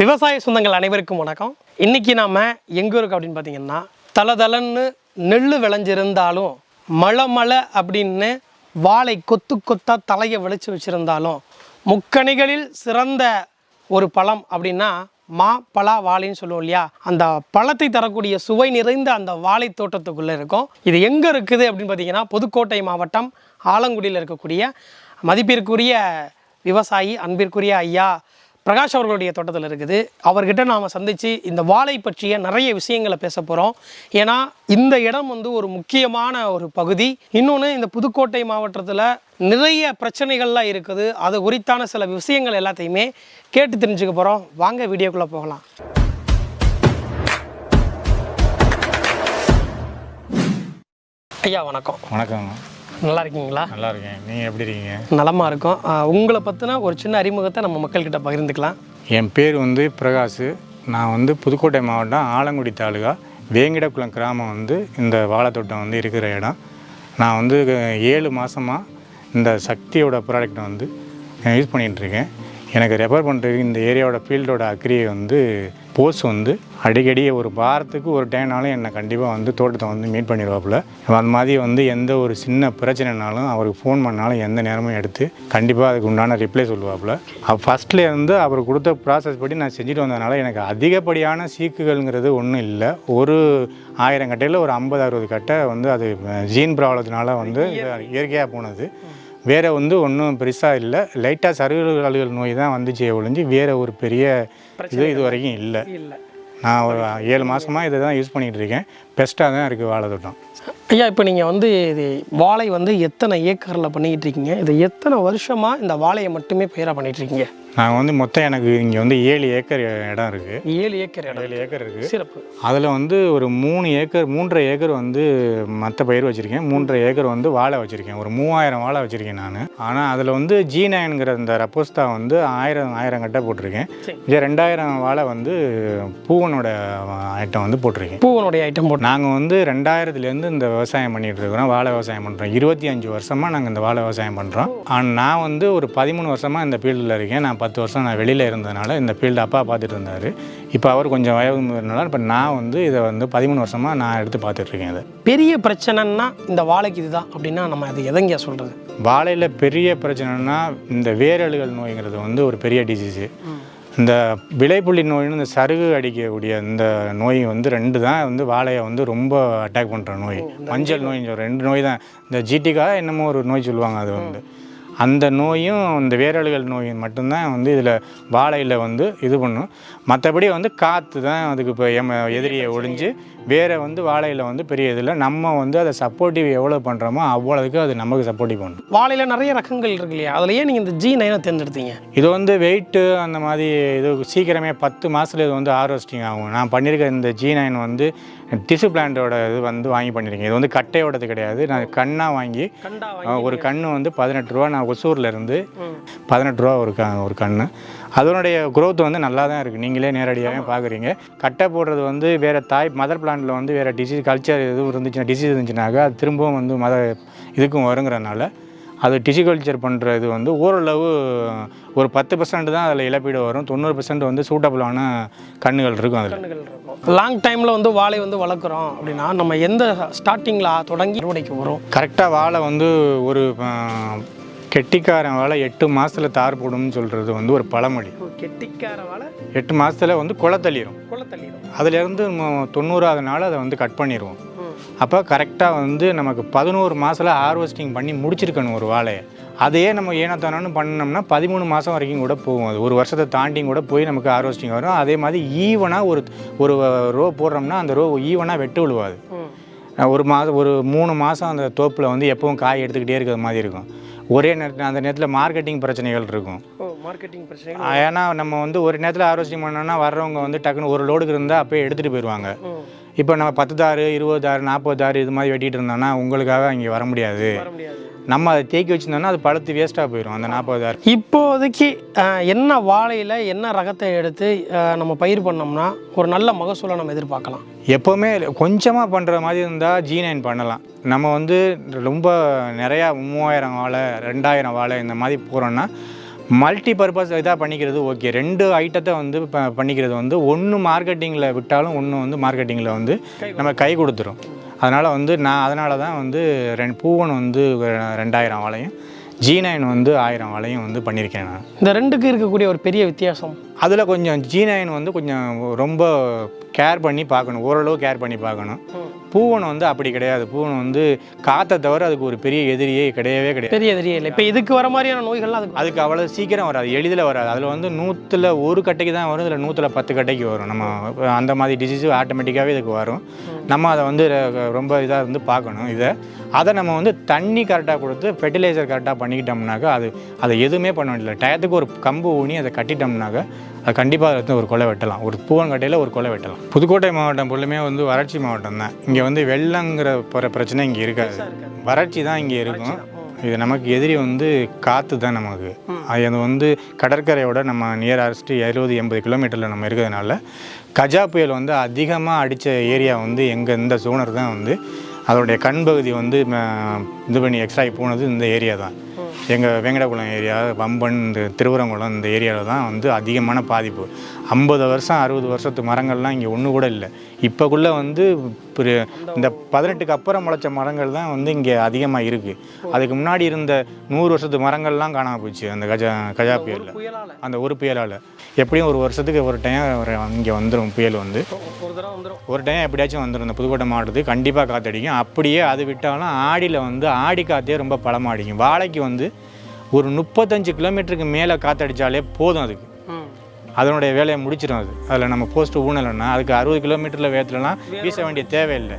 விவசாய சொந்தங்கள் அனைவருக்கும் வணக்கம். இன்னைக்கு நாம் எங்கே இருக்கு அப்படின்னு பார்த்தீங்கன்னா தலதலன்னு நெல் விளைஞ்சிருந்தாலும் மழை மழை அப்படின்னு வாழை கொத்து கொத்தாக தலையை விளைச்சி வச்சுருந்தாலும் முக்கணிகளில் சிறந்த ஒரு பழம் அப்படின்னா மா பலா வாழைன்னு சொல்லுவோம் இல்லையா? அந்த பழத்தை தரக்கூடிய சுவை நிறைந்த அந்த வாழை தோட்டத்துக்குள்ளே இருக்கும். இது எங்கே இருக்குது அப்படின்னு பார்த்தீங்கன்னா புதுக்கோட்டை மாவட்டம் ஆலங்குடியில் இருக்கக்கூடிய மதிப்பிற்குரிய விவசாயி அன்பிற்குரிய ஐயா பிரகாஷ் அவர்களுடைய தோட்டத்தில் இருக்குது. அவர்கிட்ட நாம் சந்தித்து இந்த வாழை பற்றிய நிறைய விஷயங்களை பேச போகிறோம் ஏன்னா இந்த இடம் வந்து ஒரு முக்கியமான ஒரு பகுதி. இன்னொன்று இந்த புதுக்கோட்டை மாவட்டத்தில் நிறைய பிரச்சனைகள்லாம் இருக்குது. அது குறித்தான சில விஷயங்கள் எல்லாத்தையுமே கேட்டு தெரிஞ்சுக்க போகிறோம் வாங்க வீடியோக்குள்ளே போகலாம். ஐயா வணக்கம். வணக்கம் நல்லா இருக்கீங்களா? நல்லா இருக்கேன். நீங்கள் எப்படி இருக்கீங்க? நலமாக இருக்கும். உங்களை பற்றின ஒரு சின்ன அறிமுகத்தை நம்ம மக்கள்கிட்ட பகிர்ந்துக்கலாம். என் பேர் வந்து பிரகாஷ். நான் வந்து புதுக்கோட்டை மாவட்டம் ஆலங்குடி தாலுகா வேங்கிடக்குளம் கிராமம் வந்து இந்த வாழைத்தோட்டம் வந்து இருக்கிற இடம். நான் வந்து ஏழு மாதமாக இந்த சக்தியோட ப்ராடக்ட்டை வந்து யூஸ் பண்ணிகிட்டு இருக்கேன். எனக்கு ரெஃபர் பண்ணுறதுக்கு இந்த ஏரியாவோட ஃபீல்டோட அக்ரியை வந்து போஸ் வந்து அடிக்கடி ஒரு வாரத்துக்கு ஒரு டைம்னாலும் என்னை கண்டிப்பாக வந்து தோட்டத்தை வந்து மீட் பண்ணிடுவாப்புல அந்த மாதிரி வந்து எந்த ஒரு சின்ன பிரச்சனைனாலும் அவருக்கு ஃபோன் பண்ணாலும் எந்த நேரமும் எடுத்து கண்டிப்பாக அதுக்கு உண்டான ரிப்ளை சொல்லுவாப்புல. ஃபஸ்ட்லேருந்து அவர் கொடுத்த ப்ராசஸ் படி நான் செஞ்சுட்டு வந்ததுனால எனக்கு அதிகப்படியான சீக்குகள்ங்கிறது ஒன்றும் இல்லை. ஒரு ஆயிரம் கட்டையில் ஒரு ஐம்பது அறுபது கட்டை வந்து அது ஜீன் ப்ராப்ளத்தினால வந்து இயற்கையாக போனது. வேறு வந்து ஒன்றும் பெருசாக இல்லை. லைட்டாக சருகல்கள் நோய் தான் வந்துச்சே ஒழிஞ்சு வேறு ஒரு பெரிய இது இது வரைக்கும் இல்லை. இல்லை. நான் ஒரு ஏழு மாதமாக இதை தான் யூஸ் பண்ணிகிட்டு இருக்கேன். பெஸ்ட்டாக தான் இருக்குது வாழை தோட்டம் ஐயா இப்போ நீங்கள் வந்து இது வாழை வந்து எத்தனை ஏக்கரில் பண்ணிக்கிட்டு இருக்கீங்க? இது எத்தனை வருஷமாக இந்த வாழையை மட்டுமே பயிராக பண்ணிட்டு இருக்கீங்க? நான் வந்து மொத்தம் எனக்கு இங்கே வந்து ஏழு ஏக்கர் இடம் இருக்குது ஏழு ஏக்கர் இடம். ஏழு ஏக்கர் இருக்குது சிறப்பு. அதில் வந்து ஒரு மூணு ஏக்கர் மூன்றரை ஏக்கர் வந்து மற்ற பயிர் வச்சுருக்கேன். மூன்றரை ஏக்கர் வந்து வாழை வச்சுருக்கேன். ஒரு மூவாயிரம் வாழை வச்சுருக்கேன் நான். ஆனால் அதில் வந்து ஜி நைன்கிற இந்த ரப்போஸ்தா வந்து ஆயிரம் ஆயிரம் கட்டை போட்டிருக்கேன். இதே ரெண்டாயிரம் வாழை வந்து பூவனோட ஐட்டம் வந்து போட்டிருக்கேன். பூவனுடைய ஐட்டம் போட்டு நாங்கள் வந்து ரெண்டாயிரத்துலேருந்து இந்த விவசாயம் பண்ணிகிட்டு இருக்கிறோம். வாழை விவசாயம் பண்ணுறோம் இருபத்தி அஞ்சு வருஷமாக நாங்கள் இந்த வாழை விவசாயம் பண்ணுறோம் நான் வந்து ஒரு பதிமூணு வருஷமாக இந்த ஃபீல்டில் இருக்கேன். நான் பத்து வருஷம் நான் வெளியில் இருந்ததுனால இந்த ஃபீல்டு அப்பா பார்த்துட்டு இருந்தார். இப்போ அவர் கொஞ்சம் வயதுனால இப்போ நான் வந்து இதை வந்து பதிமூணு வருஷமாக நான் எடுத்து பார்த்துட்ருக்கேன் இதை. பெரிய பிரச்சனைன்னா இந்த வாழைக்கு இதுதான் அப்படின்னா நம்ம அது எதங்க சொல்கிறது வாழையில் பெரிய பிரச்சனைனா இந்த வேரழுகல் நோய்ங்கிறது வந்து ஒரு பெரிய டிசீஸு இந்த விளைப்புள்ளி நோயின்னு இந்த சருகு அடிக்கக்கூடிய இந்த நோய் வந்து ரெண்டு தான் வந்து வாழையை வந்து ரொம்ப அட்டாக் பண்ணுற நோய். மஞ்சள் நோய் ரெண்டு நோய் தான். இந்த ஜிடிகா என்னமோ ஒரு நோய் சொல்லுவாங்க அது வந்து. அந்த நோயும் இந்த வேரழுகல் நோயும் மட்டும்தான் வந்து இதில் வாழையில் வந்து இது பண்ணும். மற்றபடி வந்து காற்று தான் அதுக்கு இப்போ எம எதிரியை ஒழிஞ்சு வேற வந்து வாழையில் வந்து பெரிய இதில் நம்ம வந்து அதை சப்போர்ட்டிவ் எவ்வளோ பண்ணுறோமோ அவ்வளோதுக்கு அது நமக்கு சப்போர்ட்டிவ் பண்ணும் வாழையில் நிறைய ரகங்கள் இருக்கு இல்லையா? அதில் ஏன் நீங்கள் இந்த ஜி நைனை தேர்ந்தெடுத்தீங்க? இது வந்து வெயிட்டு அந்த மாதிரி இது சீக்கிரமே பத்து மாதத்துல இது வந்து ஹார்வெஸ்டிங் ஆகும். நான் பண்ணியிருக்க இந்த ஜி நைன் வந்து டிஷ்யூ பிளான்ட்டோட இது வந்து வாங்கி பண்ணியிருக்கேன் இது வந்து கட்டையோடது கிடையாது. நான் கண்ணாக வாங்கி ஒரு கன்று வந்து பதினெட்டு ரூபா. நான் ஒசூரில் இருந்து பதினெட்டு ரூபா ஒரு க ஒரு கன்று அதனுடைய growth வந்து நல்லா தான் இருக்குது நீங்களே நேரடியாகவே பார்க்குறீங்க கட்டை போடுறது வந்து வேறு தாய் மதர் பிளான்ட்டில் வந்து வேறு டிசீஸ் கல்ச்சர் எதுவும் இருந்துச்சுன்னா டிசீஸ் இருந்துச்சுனாக்கா அது திரும்பவும் வந்து மத இதுக்கும் வருங்கிறனால அது டிசிகல்ச்சர் பண்ணுற இது வந்து ஓரளவு ஒரு பத்து பர்சன்ட் தான் அதில் இழப்பீடு வரும். தொண்ணூறு பர்சன்ட் வந்து சூட்டபுளான கண்ணுகள் இருக்கும் அதில். லாங் டைமில் வந்து வாழை வந்து வளர்க்குறோம் அப்படின்னா நம்ம எந்த ஸ்டார்டிங்கில் தொடங்கி அறுவடைக்கு வரும்? கரெக்டாக வாழை வந்து ஒரு கெட்டிக்காரன் வாழை எட்டு மாதத்தில் தார் போடும்னு சொல்கிறது வந்து ஒரு பழமொழி. கெட்டிக்கார வாழை எட்டு மாதத்தில் வந்து குலை தள்ளிடும் கொள்ள தள்ளிடும் அதுலேருந்து தொண்ணூறாவது நாள் அதை வந்து கட் பண்ணிடுவோம் அப்போ கரெக்டாக வந்து நமக்கு பதினோரு மாதத்தில் ஹார்வெஸ்டிங் பண்ணி முடிச்சிருக்கணும் ஒரு வாழையை. அதையே நம்ம ஏனத்தானு பண்ணோம்னா பதிமூணு மாதம் வரைக்கும் கூட போகும் அது. ஒரு வருஷத்தை தாண்டியும் கூட போய் நமக்கு ஹார்வெஸ்டிங் வரும். அதே மாதிரி ஈவனாக ஒரு ஒரு ரோ போடுறோம்னா அந்த ரோ ஈவனாக வெட்டு விழுவாது. ஒரு மாதம் ஒரு மூணு மாதம் அந்த தோப்பில் வந்து எப்பவும் காய் எடுத்துக்கிட்டே இருக்கிற மாதிரி இருக்கும். ஒரே நேரத்தில் அந்த நேரத்தில் மார்க்கெட்டிங் பிரச்சனைகள் இருக்கும். மார்க்கெட்டிங் பிரச்சனை ஏன்னா நம்ம வந்து ஒரு நேரத்தில் ஹார்வெஸ்டிங் பண்ணோம்னா வர்றவங்க வந்து டக்குன்னு ஒரு லோடுக்கு இருந்தால் அப்போயே எடுத்துகிட்டு போயிடுவாங்க. இப்போ நம்ம பத்து தாரு இருபது தாரு நாற்பது தாரு இது மாதிரி வெட்டிட்டு இருந்தோம்னா உங்களுக்காக இங்கே வர முடியாது. நம்ம அதை தேக்கி வச்சிருந்தோம்னா அது பழுத்து வேஸ்ட்டாக போயிடும் அந்த நாற்பது தாரு இப்போதைக்கு என்ன வாழையில் என்ன ரகத்தை எடுத்து நம்ம பயிர் பண்ணோம்னா ஒரு நல்ல மகசூலை நம்ம எதிர்பார்க்கலாம். எப்போவுமே கொஞ்சமாக பண்ணுற மாதிரி இருந்தால் ஜி நைன் பண்ணலாம். நம்ம வந்து ரொம்ப நிறையா மூவாயிரம் வாழை ரெண்டாயிரம் வாழை இந்த மாதிரி போகிறோன்னா மல்டி பர்பஸ் இதாக பண்ணிக்கிறது ஓகே ரெண்டு ஐட்டத்தை வந்து ப- பண்ணிக்கிறது வந்து ஒன்று மார்க்கெட்டிங்கில் விட்டாலும் ஒன்று வந்து மார்க்கெட்டிங்கில் வந்து நம்ம கை கொடுத்துரும். அதனால் வந்து நான் அதனால தான் வந்து ரெண்டு பூவன் வந்து ரெண்டாயிரம் வாழையும் ஜி நைன் வந்து ஆயிரம் வாழையும் வந்து பண்ணியிருக்கேன் நான். இந்த ரெண்டுக்கு இருக்கக்கூடிய ஒரு பெரிய வித்தியாசம்? அதில் கொஞ்சம் ஜி நைன் வந்து கொஞ்சம் ரொம்ப கேர் பண்ணி பார்க்கணும். ஓரளவு கேர் பண்ணி பார்க்கணும். பூவன் வந்து அப்படி கிடையாது. பூவன் வந்து காற்றை தவிர அதுக்கு ஒரு பெரிய எதிரியே கிடையவே கிடையாது. பெரிய தெரிய இல்லை. இப்போ இதுக்கு வர மாதிரியான நோய்கள்லாம் அதுக்கு அதுக்கு அவ்வளோ சீக்கிரம் வராது. எளிதில் வராது. அதில் வந்து நூற்றில் ஒரு கட்டைக்கு தான் வரும். இதில் நூற்றில் பத்து கட்டைக்கு வரும். நம்ம அந்த மாதிரி டிசீஸ் ஆட்டோமேட்டிக்காகவே இதுக்கு வரும். நம்ம அதை வந்து ரொம்ப இதாக இருந்து பார்க்கணும் இதை. அதை நம்ம வந்து தண்ணி கரெக்டாக கொடுத்து ஃபெர்டிலைசர் கரெக்டாக பண்ணிக்கிட்டோம்னாக்கா அது அதை எதுவுமே பண்ண வேண்டியதில்லை. டயத்துக்கு ஒரு கம்பு ஊனி அதை கட்டிட்டோம்னாக்கா அது கண்டிப்பாக வந்து ஒரு கொலை வெட்டலாம். ஒரு பூவன் கட்டையில் ஒரு கொலை வெட்டலாம். புதுக்கோட்டை மாவட்டம் ஃபுல்லுமே வந்து வறட்சி மாவட்டம் தான். இங்கே வந்து வெள்ளங்கிற பிற பிரச்சனை இங்கே இருக்காது. வறட்சி தான் இங்கே இருக்கும். இது நமக்கு எதிரி வந்து காற்று தான் நமக்கு. அது வந்து கடற்கரையோட நம்ம நியர் அரஸ்ட்டு எழுபது எண்பது கிலோமீட்டரில் நம்ம இருக்கிறதுனால கஜா புயல் வந்து அதிகமாக அடித்த ஏரியா வந்து எங்கள் இந்த சோனர் தான் வந்து. அதோடைய கண் பகுதி வந்து இது பண்ணி எக்ஸ்ட்ராகி போனது இந்த ஏரியா தான் எங்கள் வெங்கடகுளம் ஏரியா பம்பன் இந்த திருவரங்குளம் இந்த ஏரியாவில் தான் வந்து அதிகமான பாதிப்பு. ஐம்பது வருஷம் அறுபது வருஷத்து மரங்கள்லாம் இங்கே ஒன்று கூட இல்லை. இப்போக்குள்ளே வந்து இந்த பதினெட்டுக்கு அப்புறம் முளைச்ச மரங்கள் தான் வந்து இங்கே அதிகமாக இருக்குது அதுக்கு முன்னாடி இருந்த நூறு வருஷத்து மரங்கள்லாம் காணாம போச்சு அந்த கஜா கஜா புயலில். அந்த ஒரு புயலால். எப்படியும் ஒரு வருஷத்துக்கு ஒரு டைம் இங்கே வந்துடும் புயல் வந்து. ஒரு தடவை வந்துடும் ஒரு டைம் எப்படியாச்சும் வந்துடும் இந்த புதுக்கோட்டை மாவட்டத்துக்கு கண்டிப்பாக காற்றடிக்கும் அப்படியே அது விட்டாலும் ஆடியில் வந்து ஆடி காற்றே ரொம்ப பலமாக அடிக்கும். வாழைக்கு வந்து ஒரு முப்பத்தஞ்சு கிலோமீட்டருக்கு மேலே காற்றடிச்சாலே போதும் அதுக்கு. அதனுடைய வேலையை முடிச்சிடும் அது. அதில் நம்ம போஸ்ட் ஊனலைன்னா அதுக்கு அறுபது கிலோமீட்டரில் வேத்துலலாம் வீச வேண்டிய தேவையில்லை.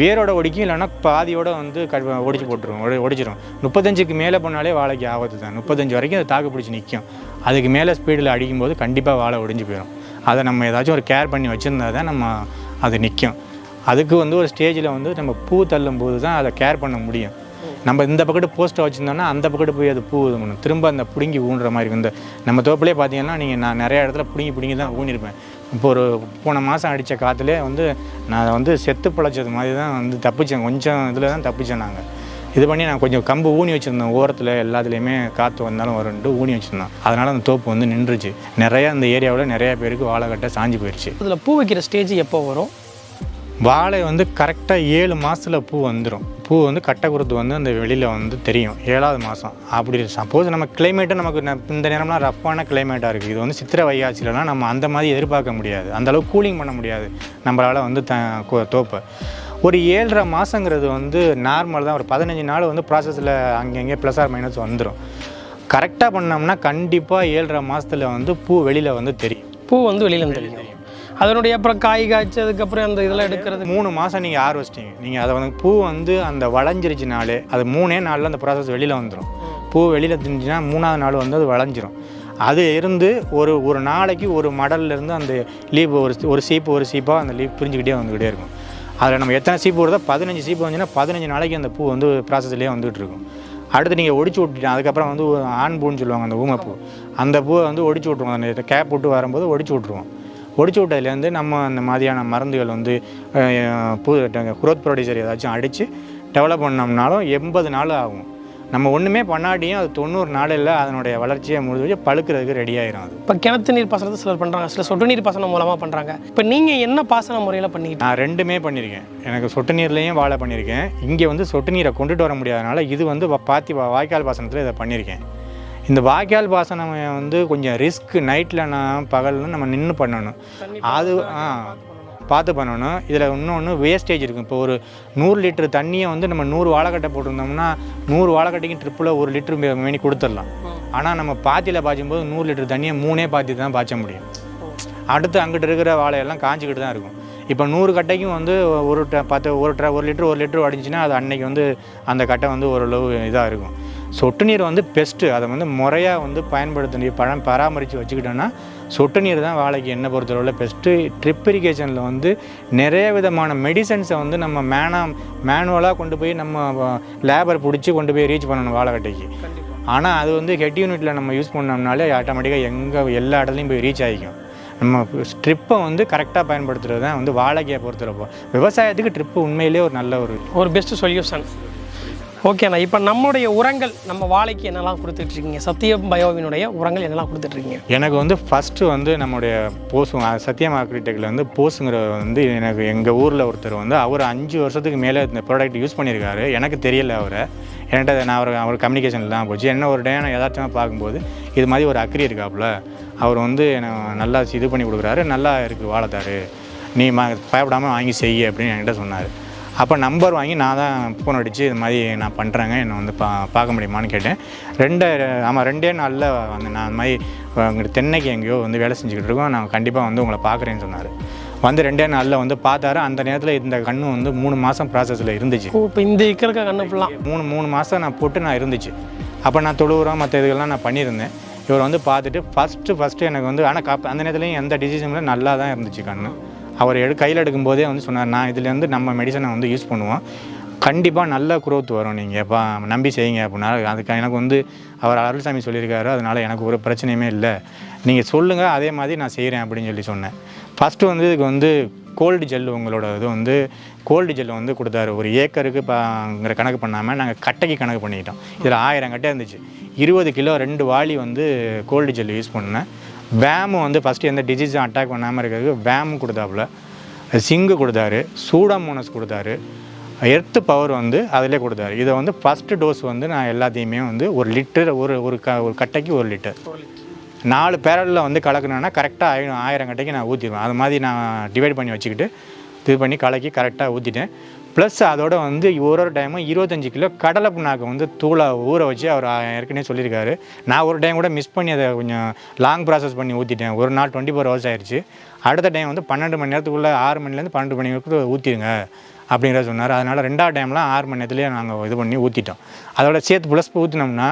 வேரோட ஒடிக்கும் இல்லைன்னா பாதியோட வந்து க ஒடிச்சு போட்டுரும். ஒடி ஒடிச்சிரும். முப்பத்தஞ்சுக்கு மேலே பண்ணாலே வாழைக்கு ஆபத்து தான். முப்பத்தஞ்சு வரைக்கும் அது தாக்கு பிடிச்சி நிற்கும். அதுக்கு மேலே ஸ்பீடில் அடிக்கும்போது கண்டிப்பாக வாழை ஒடிஞ்சு போயிடும் அதை நம்ம ஏதாச்சும் ஒரு கேர் பண்ணி வச்சுருந்தா தான் நம்ம அது நிற்கும். அதுக்கு வந்து ஒரு ஸ்டேஜில் வந்து நம்ம பூ தள்ளும் போது தான் அதை கேர் பண்ண முடியும். நம்ம இந்த பக்கத்து போஸ்ட்டை வச்சுருந்தோம்னா அந்த பக்கத்து போய் அது பூ இது திரும்ப அந்த பிடுங்கி ஊன்ற மாதிரி இந்த நம்ம தோப்புலேயே பார்த்தீங்கன்னா நீங்கள் நான் நிறைய இடத்துல பிடுங்கி பிடுங்கி தான் ஊனிருப்பேன். இப்போ ஒரு போன மாதம் அடித்த காற்றுலே வந்து நான் வந்து செத்து பழைச்சது மாதிரி தான் வந்து தப்பிச்சேன். கொஞ்சம் இதில் தான் தப்பிச்சேன் நாங்கள் இது பண்ணி நான் கொஞ்சம் கம்பு ஊனி வச்சுருந்தேன் ஓரத்தில் எல்லாத்துலேயுமே காற்று வந்தாலும் வரும்ட்டு ஊனி வச்சுருந்தேன் அதனால் அந்த தோப்பு வந்து நின்றுச்சு. நிறையா அந்த ஏரியாவில் நிறையா பேருக்கு வாழைக்கட்டை சாஞ்சு போயிடுச்சு இதில் பூ வைக்கிற ஸ்டேஜ் எப்போ வரும்? வாழை வந்து கரெக்டாக ஏழு மாதத்தில் பூ வந்துடும் பூ வந்து கட்டை குருத்து வந்து அந்த வெளியில் வந்து தெரியும். ஏழாவது மாதம் அப்படி சப்போஸ் நம்ம கிளைமேட்டு நமக்கு இந்த நேரம்லாம் ரஃப்பான கிளைமேட்டாக இருக்குது இது வந்து சித்திரை வைகாசிலலாம் நம்ம அந்த மாதிரி எதிர்பார்க்க முடியாது. அந்தளவுக்கு கூலிங் பண்ண முடியாது. நம்மளால் வந்து த தோப்பை. ஒரு ஏழரை மாதங்கிறது வந்து நார்மல் தான். ஒரு பதினஞ்சு நாள் வந்து ப்ராசஸில் அங்கங்கே ப்ளஸ் ஆர் மைனஸ் வந்துடும் கரெக்டாக பண்ணோம்னா கண்டிப்பாக ஏழரை மாதத்தில் வந்து பூ வெளியில் வந்து தெரியும். பூ வந்து வெளியில் தெரியும். அதனுடைய அப்புறம் காய் காய்ச்சதுக்கு அப்புறம் அந்த இதெல்லாம் எடுக்கிறது. மூணு மாதம் நீங்கள் ஹார்வெஸ்டிங் நீங்கள் அதை வந்து பூ வந்து அந்த வளைஞ்சிருச்சுனாலே அது மூணே நாளில் அந்த ப்ராசஸ் வெளியில் வந்துடும் பூ வெளியில் தெரிஞ்சுன்னா மூணாவது நாள் வந்து அது வளைஞ்சிரும். அது இருந்து ஒரு ஒரு நாளைக்கு ஒரு மடல்ல இருந்து அந்த லீப் ஒரு ஒரு சீப்பு ஒரு சீப்பாக அந்த லீப் பிரிஞ்சுக்கிட்டே வந்துக்கிட்டே இருக்கும். அதில் நம்ம எத்தனை சீப்பு வருதோ பதினஞ்சு சீப்பு வந்துச்சுன்னா பதினஞ்சு நாளைக்கு அந்த பூ வந்து ப்ராசஸ்லேயே வந்துகிட்டு இருக்கும். அடுத்து நீங்கள் ஒடிச்சு விட்டுட்டீங்க அதுக்கப்புறம் வந்து ஆண் பூன்னு சொல்லுவாங்க அந்த ஊமைப்பூ. அந்த பூவை வந்து ஒடிச்சு விட்ருவோம் அந்த கேப் விட்டு வரும்போது ஒடிச்சு விட்ருவோம் ஒடிச்சு விட்டதுலேருந்து நம்ம அந்த மாதிரியான மருந்துகள் வந்து அஹ், பூ குரோத் ப்ரொடியூசர் ஏதாச்சும் அடித்து டெவலப் பண்ணோம்னாலும் எண்பது நாள் ஆகும். நம்ம ஒன்றுமே பண்ணாட்டியும் அது தொண்ணூறு நாளில் அதனுடைய வளர்ச்சியை முடிஞ்சு பழுக்கிறதுக்கு ரெடி ஆயிரும் அது. இப்போ கிணத்து நீர் பாசனத்தை சிலர் பண்ணுறாங்க சில சொட்டு நீர் பாசனம் மூலமாக பண்ணுறாங்க இப்போ நீங்கள் என்ன பாசன முறையில் பண்ணிக்கிட்டு நான் ரெண்டுமே பண்ணியிருக்கேன். எனக்கு சொட்டு நீர்லேயும் வாழை பண்ணியிருக்கேன். இங்கே வந்து சொட்டு நீரை கொண்டுட்டு வர முடியாதனால இது வந்து பாத்தி வாய்க்கால் பாசனத்தில் இதை பண்ணியிருக்கேன். இந்த வாய்க்கால் பாசனம் வந்து கொஞ்சம் ரிஸ்க் நைட்டில் நான் பகலில் நம்ம நின்று பண்ணணும். அது ஆ பார்த்து பண்ணணும். இதில் இன்னொன்று வேஸ்டேஜ் இருக்கும் இப்போ ஒரு நூறு லிட்டர் தண்ணியை வந்து நம்ம நூறு வாழைக்கட்டை போட்டிருந்தோம்னா நூறு வாழைக்கட்டைக்கும் ட்ரிப்பில் ஒரு லிட்டர் மேனி கொடுத்துடலாம். ஆனால் நம்ம பாத்தியில் பாய்ச்சும்போது நூறு லிட்டர் தண்ணியை மூணே பாத்தி தான் பாய்ச்ச முடியும். அடுத்து அங்கிட்டு இருக்கிற வாழையெல்லாம் காஞ்சிக்கிட்டு தான் இருக்கும். இப்போ நூறு கட்டைக்கும் வந்து ஒரு பத்து ஒரு ட்ர ஒரு லிட்டர் ஒரு லிட்டர் அடிச்சுன்னா அது அன்னைக்கு வந்து அந்த கட்டை வந்து ஓரளவு இதாக இருக்கும். சொட்டு நீர் வந்து பெஸ்ட்டு அதை வந்து முறையாக வந்து பயன்படுத்தி பழம் பராமரித்து வச்சுக்கிட்டோன்னா சொட்டு நீர் தான் வாழைக்கு என்ன பொறுத்தளவில் பெஸ்ட்டு ட்ரிப் இரிகேஷனில் வந்து நிறைய விதமான மெடிசன்ஸை வந்து நம்ம மேனா மேனுவலாக கொண்டு போய் நம்ம லேபர் பிடிச்சி கொண்டு போய் ரீச் பண்ணணும் வாழைக்கட்டைக்கு. ஆனால் அது வந்து ஹெட் யூனிட்டில் நம்ம யூஸ் பண்ணோம்னாலே ஆட்டோமேட்டிக்காக எங்கே எல்லா இடத்துலையும் போய் ரீச் ஆகிக்கும். நம்ம ஸ்ட்ரிப்பை வந்து கரெக்டாக பயன்படுத்துறது தான் வந்து வாழைக்கையை பொறுத்தளப்போ விவசாயத்துக்கு ட்ரிப்பு உண்மையிலேயே ஒரு நல்ல ஒரு ஒரு பெஸ்ட் சொல்யூஷன் ஓகேண்ணா இப்போ நம்மளுடைய உரங்கள் நம்ம வாழைக்கு என்னெல்லாம் கொடுத்துட்ருக்கீங்க? சத்தியம் பயோவினுடைய உரங்கள் என்னெல்லாம் கொடுத்துட்ருக்கீங்க? எனக்கு வந்து ஃபஸ்ட்டு வந்து நம்முடைய போசு சத்யம் ஆர்கிடெக்டில் வந்து போஸுங்கிற வந்து எனக்கு எங்கள் ஊரில் ஒருத்தர் வந்து அவர் அஞ்சு வருஷத்துக்கு மேலே இந்த ப்ராடக்ட் யூஸ் பண்ணியிருக்காரு. எனக்கு தெரியல அவரை. என்கிட்ட நான் அவர் அவர் கம்யூனிகேஷன் தான் போச்சு. என்ன ஒரு டே நான் பார்க்கும்போது இது மாதிரி ஒரு அக்ரி இருக்காப்புல. அவர் வந்து எனக்கு நல்லா இது பண்ணி கொடுக்குறாரு. நல்லா இருக்குது வாழத்தாரு. நீ பயப்படாமல் வாங்கி செய்ய அப்படின்னு என்கிட்ட சொன்னார். அப்போ நம்பர் வாங்கி நான் தான் ஃபோன் அடித்து இது மாதிரி நான் பண்ணுறேங்க என்னை வந்து பா பார்க்க முடியுமான்னு கேட்டேன். ரெண்டு ஆமாம் ரெண்டே நாளில் வந்து நான் இந்த மாதிரி அங்கிட்டு தென்னைக்கு எங்கேயோ வந்து வேலை செஞ்சுக்கிட்டு இருக்கோம். நான் கண்டிப்பாக வந்து உங்களை பார்க்குறேன்னு சொன்னார். வந்து ரெண்டே நாளில் வந்து பார்த்தாரு. அந்த நேரத்தில் இந்த கண்ணு வந்து மூணு மாதம் ப்ராசஸில் இருந்துச்சு. இப்போ இந்த இருக்கிற கண்ணு ஃபுல்லாக மூணு மூணு மாதம் நான் போட்டு நான் இருந்துச்சு. அப்போ நான் தொழு உரம் மற்ற இதுகள்லாம் நான் பண்ணியிருந்தேன். இவர் வந்து பார்த்துட்டு ஃபஸ்ட்டு ஃபஸ்ட்டு எனக்கு வந்து ஆனால் காப்ப அந்த நேரத்துலையும் எந்த டிசிஷனும் நல்லா தான் இருந்துச்சு கண்ணு. அவர் எடு கையில் எடுக்கும்போதே வந்து சொன்னார் நான் இதுலேருந்து நம்ம மெடிசனை வந்து யூஸ் பண்ணுவோம். கண்டிப்பாக நல்ல குரோத் வரும் நீங்கள் எப்போ நம்பி செய்யுங்க அப்படின்னா அதுக்கு எனக்கு வந்து அவர் அருள்சாமி சொல்லியிருக்காரு. அதனால் எனக்கு ஒரு பிரச்சனையுமே இல்லை. நீங்கள் சொல்லுங்கள் அதே மாதிரி நான் செய்கிறேன் அப்படின்னு சொல்லி சொன்னேன். ஃபஸ்ட்டு வந்து இதுக்கு வந்து கோல்டு ஜெல் உங்களோட இது வந்து கோல்டு ஜெல் வந்து கொடுத்தாரு. ஒரு ஏக்கருக்கு பாங்கிற கணக்கு பண்ணாமல் நாங்கள் கட்டைக்கு கணக்கு பண்ணிக்கிட்டோம். இதில் ஆயிரம் கட்டை இருந்துச்சு. இருபது கிலோ ரெண்டு வாளி வந்து கோல்டு ஜெல் யூஸ் பண்ணேன். வேமு வந்து ஃபஸ்ட்டு எந்த டிசீஸும் அட்டாக் பண்ணாமல் இருக்கிறதுக்கு வேமு கொடுத்தாப்புல. சிங்கு கொடுத்தாரு சூடாமோனஸ் கொடுத்தாரு எர்த்து பவர் வந்து அதிலே கொடுத்தாரு. இதை வந்து ஃபஸ்ட்டு டோஸ் வந்து நான் எல்லாத்தையுமே வந்து ஒரு லிட்டர் ஒரு ஒரு க ஒரு கட்டைக்கு ஒரு லிட்டர் நாலு பேரலில் வந்து கலக்கணுன்னா கரெக்டாக ஆயிரம் ஆயிரம் கட்டைக்கு நான் ஊற்றிடுவேன் அது மாதிரி நான் டிவைட் பண்ணி வச்சுக்கிட்டு இது பண்ணி கலக்கி கரெக்டாக ஊற்றிட்டேன் ப்ளஸ் அதோட வந்து ஒரு ஒரு டைமும் இருபத்தஞ்சு கிலோ கடலை புண்ணாக்கு வந்து தூளை ஊற வச்சு அவர் ஏற்கனவே சொல்லியிருக்காரு. நான் ஒரு டைம் கூட மிஸ் பண்ணி அதை கொஞ்சம் லாங் ப்ராசஸ் பண்ணி ஊற்றிட்டேன் ஒரு நாள் டுவெண்ட்டி ஃபோர் ஹவர்ஸ் ஆயிடுச்சு அடுத்த டைம் வந்து பன்னெண்டு மணி நேரத்துக்குள்ளே ஆறு மணிலேருந்து பன்னெண்டு மணி வரைக்கும் ஊற்றிடுங்க அப்படிங்கிறத சொன்னார். அதனால் ரெண்டாவது டைம்லாம் ஆறு மணி நேரத்துலேயே நாங்கள் இது பண்ணி ஊற்றிட்டோம் அதோட சேர்த்து ப்ளஸ் ஊற்றினோம்னா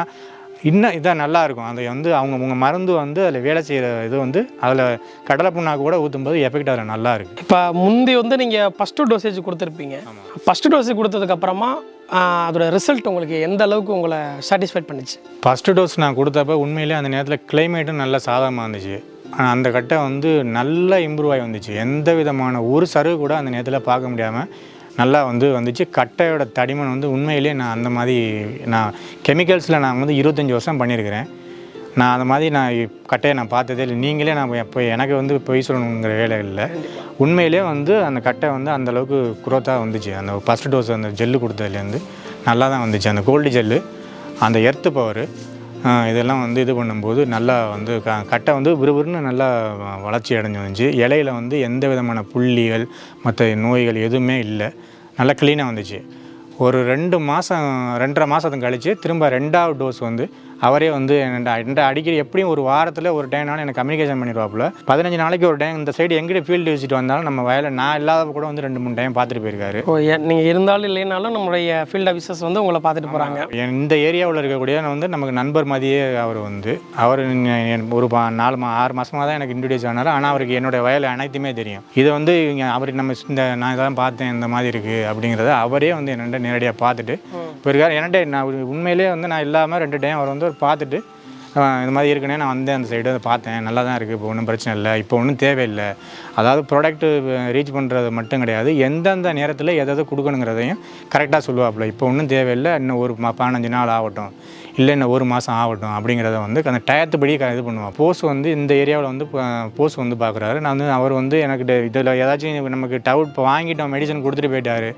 இன்னும் இதான் நல்லா இருக்கும் அது வந்து அவங்க உங்கள் மருந்து வந்து அதில் வேலை செய்கிற இது வந்து அதில் கடலை புண்ணாக்கு கூட ஊற்றும்போது எஃபெக்ட் அதில் நல்லா இருக்குது இப்போ முந்தி வந்து நீங்கள் ஃபஸ்ட்டு டோசேஜ் கொடுத்துருப்பீங்க. ஃபஸ்ட்டு டோசேஜ் கொடுத்ததுக்கப்புறமா அதோட ரிசல்ட் உங்களுக்கு எந்த அளவுக்கு உங்களை சாட்டிஸ்ஃபைட் பண்ணுச்சு? ஃபஸ்ட்டு டோஸ் நான் கொடுத்தப்ப உண்மையிலே அந்த நேரத்தில் கிளைமேட்டும் நல்ல சாதகமாக இருந்துச்சு. ஆனால் அந்த கட்டை வந்து நல்லா இம்ப்ரூவ் ஆகி வந்துச்சு. எந்த விதமான ஒரு சருகு கூட அந்த நேரத்தில் பார்க்க முடியாமல் நல்லா வந்து வந்துச்சு. கட்டையோட தடிமன் வந்து உண்மையிலேயே நான் அந்த மாதிரி நான் கெமிக்கல்ஸில் நான் வந்து இருபத்தஞ்சி வருஷம் பண்ணியிருக்கிறேன். நான் அந்த மாதிரி நான் கட்டையை நான் பார்த்ததே இல்லை. நீங்களே நான் எப்போ எனக்கு வந்து பொய் சொல்லணுங்கிற வேலை இல்லை. உண்மையிலே வந்து அந்த கட்டை வந்து அந்த அளவுக்கு குரோத்தாக வந்துச்சு. அந்த ஃபஸ்ட் டோஸ் அந்த ஜெல்லு கொடுத்ததுலேருந்து நல்லா தான் வந்துச்சு. அந்த கோல்டு ஜெல்லு அந்த எர்த்து பவர் இதெல்லாம் வந்து இது பண்ணும்போது நல்லா வந்து க கட்டை வந்து விறுவிறுன்னு நல்லா வ- வளர்ச்சி அடைஞ்சு வந்துச்சு இலையில வந்து எந்த விதமான புள்ளிகள் மற்ற நோய்கள் எதுவுமே இல்லை. நல்லா க்ளீனாக வந்துச்சு. ஒரு ரெண்டு மாதம் ரெண்டரை மாதத்துக்கு கழித்து திரும்ப ரெண்டாவது டோஸ் வந்து அவரே வந்து என்கிட்ட அடிக்கடி எப்படியும் ஒரு வாரத்தில் ஒரு டைம்னாலும் எனக்கு கம்யூனிகேஷன் பண்ணிடுவாப்புல பதினஞ்சு நாளைக்கு ஒரு டைம் இந்த சைடு எங்கிட்ட ஃபீல்டு விசிட் வந்தாலும் நம்ம வயலை நான் இல்லாத கூட வந்து ரெண்டு மூணு டைம் பார்த்துட்டு போயிருக்காரு. ஓ நீங்கள் இருந்தாலும் இல்லைனாலும் நம்மளுடைய ஃபீல்ட் ஆஃபீஸர்ஸ் வந்து உங்களை பார்த்துட்டு போகிறாங்க இந்த ஏரியாவில் இருக்கக்கூடிய வந்து நமக்கு நண்பர் மாதிரியே அவர் வந்து அவர் ஒரு பா- நாலு மா ஆறு மாதமாக தான் எனக்கு இன்ட்ரடியூஸ் ஆனார். ஆனால் அவருக்கு என்னுடைய வயல் அனைத்துமே தெரியும். இது வந்து இங்கே அவர் நம்ம இந்த நான் இதெல்லாம் பார்த்தேன் இந்த மாதிரி இருக்குது அப்படிங்கிறத அவரே வந்து என்னென்ன நேரடியாக பார்த்துட்டு போயிருக்காரு. என்கிட்ட நான் ஒரு உண்மையிலேயே வந்து நான் இல்லாமல் ரெண்டு டைம் அவர் வந்து பார்த்துட்டு இந்த மாதிரி இருக்குன்னே நான் வந்தேன் அந்த சைடு அதை பார்த்தேன். நல்லா தான் இருக்குது இப்போ ஒன்றும் பிரச்சனை இல்லை. இப்போ ஒன்றும் தேவையில்லை. அதாவது ப்ராடக்ட்டு ரீச் பண்ணுறது மட்டும் கிடையாது. எந்தெந்த நேரத்தில் எதாவது கொடுக்கணுங்கிறதையும் கரெக்டாக சொல்லுவாப்புல. இப்போ ஒன்றும் தேவையில்லை. இன்னும் ஒரு பதினஞ்சு நாள் ஆகட்டும். இல்லை இன்னும் ஒரு மாதம் ஆகட்டும் அப்படிங்கிறத வந்து அந்த டயத்துப்படி க- இது பண்ணுவான். போஸ் வந்து இந்த ஏரியாவில் வந்து போஸ் வந்து பார்க்குறாரு. நான் வந்து அவர் வந்து எனக்கு இதில் ஏதாச்சும் நமக்கு டவுட் இப்போ வாங்கிட்டோம் மெடிசன் கொடுத்துட்டு போயிட்டார்.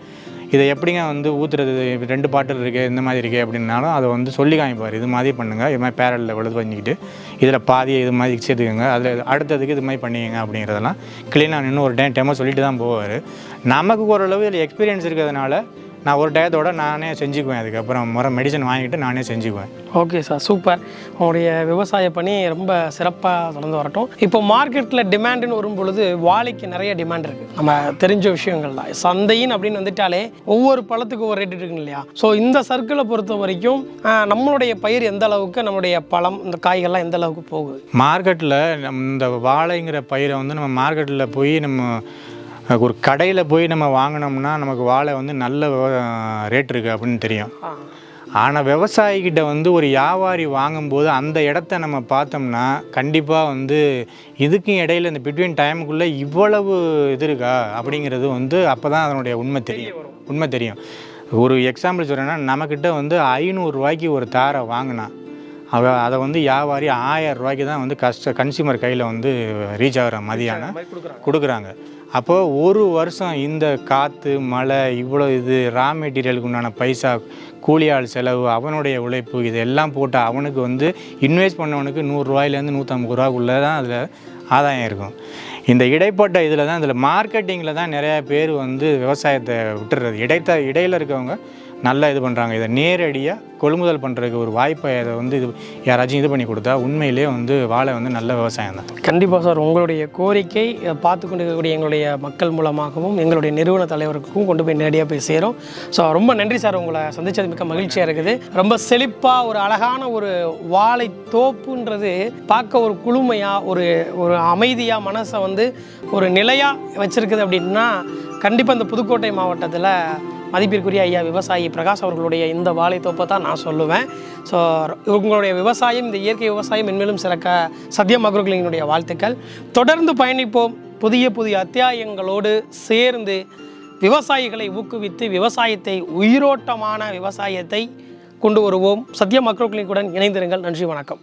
இதை எப்படிங்க வந்து ஊற்றுறது ரெண்டு பாட்டில் இருக்குது இந்த மாதிரி இருக்குது அப்படின்னாலும் அதை வந்து சொல்லி காமிப்பார். இது மாதிரி பண்ணுங்கள் இது மாதிரி பேரலில் விழுது பண்ணிக்கிட்டு இதில் பாதியை இது மாதிரி சேர்த்துக்கோங்க. அதில் அடுத்ததுக்கு இது மாதிரி பண்ணிக்கங்க அப்படிங்கிறதெல்லாம் க்ளீனாக நின்று ஒரு டைம் டெமோ சொல்லிட்டு தான் போவார். நமக்கு ஓரளவு இதில் எக்ஸ்பீரியன்ஸ் இருக்கிறதுனால நான் ஒரு டயத்தோட நானே செஞ்சுக்குவேன். அதுக்கப்புறம் முறை மெடிசன் வாங்கிட்டு நானே செஞ்சுக்குவேன். ஓகே சார் சூப்பர் உங்களுடைய விவசாய பணி ரொம்ப சிறப்பாக தொடர்ந்து வரட்டும். இப்போ மார்க்கெட்டில் டிமாண்டுன்னு வரும் பொழுது வாழைக்கு நிறைய டிமாண்ட் இருக்குது நம்ம தெரிஞ்ச விஷயங்கள் தான். சந்தையின் அப்படின்னு வந்துட்டாலே ஒவ்வொரு பழத்துக்கும் ஒரு ரேட் இருக்குங்க இல்லையா? ஸோ இந்த சர்க்கிளை பொறுத்த வரைக்கும் நம்மளுடைய பயிர் எந்த அளவுக்கு நம்மளுடைய பழம் இந்த காய்கள்லாம் எந்த அளவுக்கு போகுது? மார்க்கெட்டில் இந்த வாழைங்கிற பயிரை வந்து நம்ம மார்க்கெட்டில் போய் நம்ம ஒரு கடையில் போய் நம்ம வாங்கினோம்னா நமக்கு வாழை வந்து நல்ல ரேட் இருக்குது அப்படின்னு தெரியும். ஆனால் விவசாயிகிட்ட வந்து ஒரு வியாபாரி வாங்கும்போது அந்த இடத்த நம்ம பார்த்தோம்னா கண்டிப்பாக வந்து இதுக்கும் இடையில இந்த பிட்வீன் டைமுக்குள்ளே இவ்வளவு இது இருக்கா அப்படிங்கிறது வந்து அப்போ தான் அதனுடைய உண்மை தெரியும். உண்மை தெரியும். ஒரு எக்ஸாம்பிள் சொல்கிறேன்னா நம்மக்கிட்ட வந்து ஐநூறுரூவாய்க்கு ஒரு தாரை வாங்கினா அவ அதை வந்து வியாபாரி ஆயிரம் ரூபாய்க்கு தான் வந்து கஸ்ட கன்சியூமர் கையில் வந்து ரீச் ஆகிற மதியான கொடுக்குறாங்க. அப்போது ஒரு வருஷம் இந்த காற்று மழை இவ்வளோ இது ரா மெட்டீரியலுக்கு உண்டான பைசா கூலி ஆள் செலவு அவனுடைய உழைப்பு இது எல்லாம் போட்டு அவனுக்கு வந்து இன்வெஸ்ட் பண்ணவனுக்கு நூறுரூவாயிலேருந்து நூற்றம்பது ரூபாக்குள்ளே தான் அதில் ஆதாயம் இருக்கும். இந்த இடைப்பட்ட இதில் தான் இதில் மார்க்கெட்டிங்கில் தான் நிறையா பேர் வந்து விவசாயத்தை விட்டுறது. இடைத்த இடையில் இருக்கவங்க நல்லா இது பண்ணுறாங்க இதை நேரடியாக கொள்முதல் பண்ணுறதுக்கு ஒரு வாய்ப்பை இதை வந்து இது யாராச்சும் இது பண்ணி கொடுத்தா உண்மையிலேயே வந்து வாழை வந்து நல்ல விவசாயம் தான். கண்டிப்பாக சார். உங்களுடைய கோரிக்கை பார்த்து கொண்டு இருக்கக்கூடிய எங்களுடைய மக்கள் மூலமாகவும் எங்களுடைய நிறுவன தலைவருக்கும் கொண்டு போய் நேரடியாக போய் சேரும். ஸோ ரொம்ப நன்றி சார். உங்களை சந்திச்சது மிக்க மகிழ்ச்சியாக இருக்குது. ரொம்ப செழிப்பாக ஒரு அழகான ஒரு வாழை தோப்புன்றது பார்க்க ஒரு குளுமையாக ஒரு ஒரு அமைதியாக மனசை வந்து ஒரு நிலையாக வச்சுருக்குது அப்படின்னா கண்டிப்பாக இந்த புதுக்கோட்டை மாவட்டத்தில் மதிப்பிற்குரிய ஐயா விவசாயி பிரகாஷ் அவர்களுடைய இந்த வாழைத்தோப்பை தான் நான் சொல்லுவேன். ஸோ உங்களுடைய விவசாயம் இந்த இயற்கை விவசாயம் மென்மேலும் சிறக்க சத்யம் அக்ரோக்களினுடைய வாழ்த்துக்கள். தொடர்ந்து பயணிப்போம். புதிய புதிய அத்தியாயங்களோடு சேர்ந்து விவசாயிகளை ஊக்குவித்து விவசாயத்தை உயிரோட்டமான விவசாயத்தை கொண்டு வருவோம். சத்யம் அக்ரோக்ளினிக்குடன் இணைந்திருங்கள். நன்றி வணக்கம்.